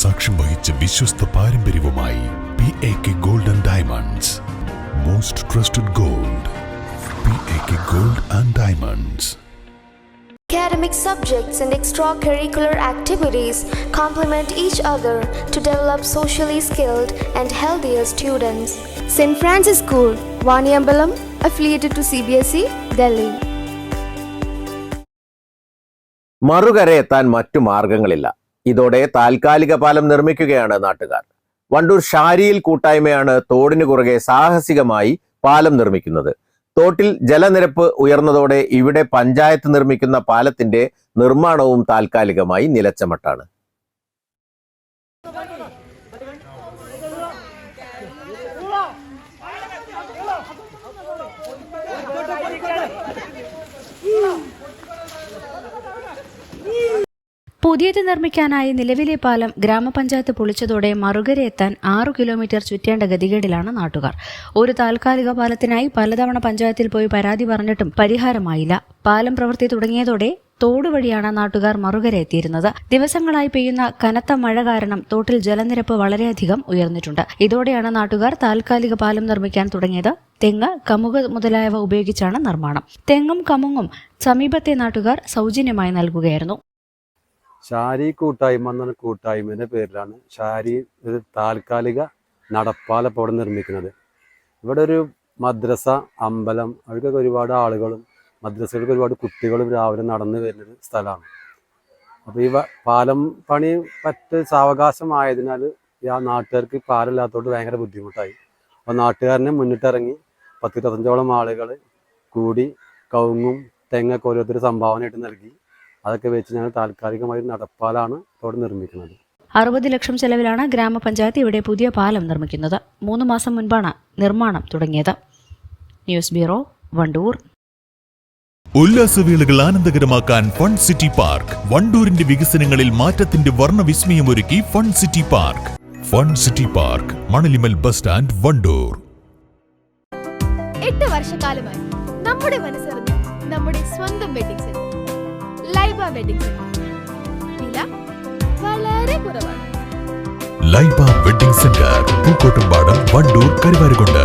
സാക്ഷ്യം വഹിച്ച വിശ്വസ്ത പാരമ്പര്യവുമായി P A K gold and diamonds most trusted gold P A K gold and diamonds Academic subjects and extracurricular activities complement each other to develop socially skilled and healthier students. St. Francis School, Vaniambalam, affiliated to CBSE, Delhi. മറുകര എത്താൻ മറ്റു മാർഗങ്ങളില്ല ഇതോടെ താൽക്കാലിക പാലം നിർമ്മിക്കുകയാണ് നാട്ടുകാർ. വണ്ടൂർ ഷാരിയിൽ കൂട്ടായ്മയാണ് തോടിനു കുറുകെ സാഹസികമായി പാലം നിർമ്മിക്കുന്നത്. തോട്ടിൽ ജലനിരപ്പ് ഉയർന്നതോടെ ഇവിടെ പഞ്ചായത്ത് നിർമ്മിക്കുന്ന പാലത്തിന്റെ നിർമ്മാണവും താൽക്കാലികമായി നിലച്ചമട്ടാണ്. പുതിയത് നിർമ്മിക്കാനായി നിലവിലെ പാലം ഗ്രാമപഞ്ചായത്ത് പൊളിച്ചതോടെ മറുകരെ എത്താൻ ആറു കിലോമീറ്റർ ചുറ്റേണ്ട ഗതികേടിലാണ് നാട്ടുകാർ. ഒരു താൽക്കാലിക പാലത്തിനായി പലതവണ പഞ്ചായത്തിൽ പോയി പരാതി പറഞ്ഞിട്ടും പരിഹാരമായില്ല. പാലം പ്രവൃത്തി തുടങ്ങിയതോടെ തോട് വഴിയാണ് നാട്ടുകാർ മറുകര എത്തിയിരുന്നത്. ദിവസങ്ങളായി പെയ്യുന്ന കനത്ത മഴ കാരണം തോട്ടിൽ ജലനിരപ്പ് വളരെയധികം ഉയർന്നിട്ടുണ്ട്. ഇതോടെയാണ് നാട്ടുകാർ താൽക്കാലിക പാലം നിർമ്മിക്കാൻ തുടങ്ങിയത്. തെങ്ങ് കമുക മുതലായവ ഉപയോഗിച്ചാണ് നിർമ്മാണം. തെങ്ങും കമുങ്ങും സമീപത്തെ നാട്ടുകാർ സൗജന്യമായി നൽകുകയായിരുന്നു. ഷാരി കൂട്ടായ്മ എന്ന കൂട്ടായ്മേന്റെ പേരിലാണ് ഷാരി ഒരു താൽക്കാലിക നടപ്പാല ഇപ്പോൾ നിർമ്മിക്കുന്നത്. ഇവിടെ ഒരു മദ്രസ അമ്പലം അവർക്കൊക്കെ ഒരുപാട് ആളുകളും മദ്രസകൾക്ക് ഒരുപാട് കുട്ടികളും രാവിലെ നടന്നു വരുന്നൊരു സ്ഥലമാണ്. അപ്പോൾ ഈ പാലം പണി പറ്റ സാവകാശമായതിനാൽ ആ നാട്ടുകാർക്ക് പാലമില്ലാത്തതുകൊണ്ട് ഭയങ്കര ബുദ്ധിമുട്ടായി. അപ്പോൾ നാട്ടുകാരനെ മുന്നിട്ടിറങ്ങി പത്തിരുപത്തഞ്ചോളം ആളുകൾ കൂടി കവുങ്ങും തെങ്ങൊക്കെ ഓരോരുത്തർ സംഭാവനയായിട്ട് നൽകി. അതൊക്കെ വെച്ച് ഞങ്ങൾ താൽക്കാലികമായി നടപ്പാലാണ് ഇവിടെ നിർമ്മിക്കുന്നത്. അറുപത് ലക്ഷം ചെലവിലാണ് ഗ്രാമപഞ്ചായത്ത് ഇവിടെ പുതിയ പാലം നിർമ്മിക്കുന്നത്. മൂന്ന് മാസം മുൻപാണ് നിർമ്മാണം തുടങ്ങിയത്. News bureau Wandoor. ഉല്ലാസവേളകൾ ആനന്ദകരമാക്കാൻ ഫൺ സിറ്റി പാർക്ക്. വണ്ടൂരിന്റെ വികസനങ്ങളിൽ മാറ്റത്തിന്റെ വർണവിസ്മയമൊരുക്കി fun city park. Fun city park Manalimal bus stand Wandoor. എട്ട് വർഷക്കാലമായി നമ്മുടെ മനസ്സറിഞ്ഞ് നമ്മുടെ സ്വന്തം wedding centre. Laiba wedding centre വില വളരെ കുറവാണ്. Laiba wedding centre Pookkottumpadam Wandoor Karuvarakundu.